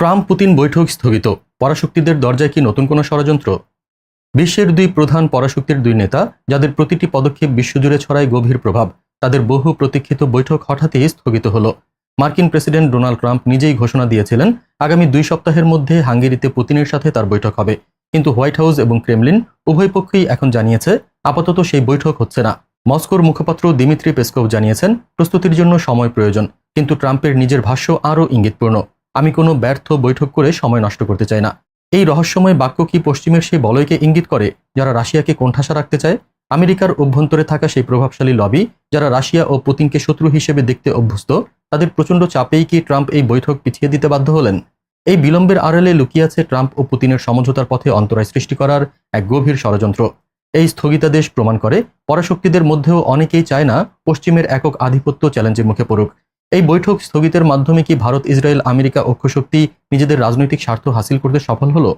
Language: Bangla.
ট্রাম্প পুতিন বৈঠক স্থগিত। পরাশক্তিদের দরজায় কি নতুন কোনো ষড়যন্ত্র? বিশ্বের দুই প্রধান পরাশক্তির দুই নেতা, যাদের প্রতিটি পদক্ষেপ বিশ্বজুড়ে ছড়ায় গভীর প্রভাব, তাদের বহু প্রতীক্ষিত বৈঠক হঠাৎই স্থগিত হলো। মার্কিন প্রেসিডেন্ট ডোনাল্ড ট্রাম্প নিজেই ঘোষণা দিয়েছিলেন, আগামী দুই সপ্তাহের মধ্যে হাঙ্গেরিতে পুতিনের সাথে তার বৈঠক হবে। কিন্তু হোয়াইট হাউস এবং ক্রেমলিন উভয় পক্ষই এখন জানিয়েছে, আপাতত সেই বৈঠক হচ্ছে না। মস্কোর মুখপাত্র দিমিত্রি পেসকভ জানিয়েছেন, প্রস্তুতির জন্য সময় প্রয়োজন, কিন্তু ট্রাম্পের নিজের ভাষ্য আরও ইঙ্গিতপূর্ণ। আমি কোনো ব্যর্থ বৈঠক করে সময় নষ্ট করতে চাই না। এই রহস্যময় বাক্য কি পশ্চিমের সেই বলয়কে ইঙ্গিত করে, যারা রাশিয়াকে কোণঠাসা রাখতে চায়? আমেরিকার অভ্যন্তরে থাকা সেই প্রভাবশালী লবি, যারা রাশিয়া ও পুতিনকে শত্রু হিসেবে দেখতে অভ্যস্ত, তাদের প্রচণ্ড চাপেই কি ট্রাম্প এই বৈঠক পিছিয়ে দিতে বাধ্য হলেন? এই বিলম্বের আড়ালে লুকিয়ে আছে ট্রাম্প ও পুতিনের সমঝোতার পথে অন্তরায় সৃষ্টি করার এক গভীর ষড়যন্ত্র। এই স্থগিতাদেশ প্রমাণ করে, পরাশক্তিদের মধ্যেও অনেকেই চায় না পশ্চিমের একক আধিপত্য চ্যালেঞ্জের মুখে পড়ুক। এই বৈঠক স্থগিতের মাধ্যমে কি ভারত, ইসরায়েল, আমেরিকা অক্ষশক্তি নিজেদের রাজনৈতিক স্বার্থ হাসিল করতে সফল হলো?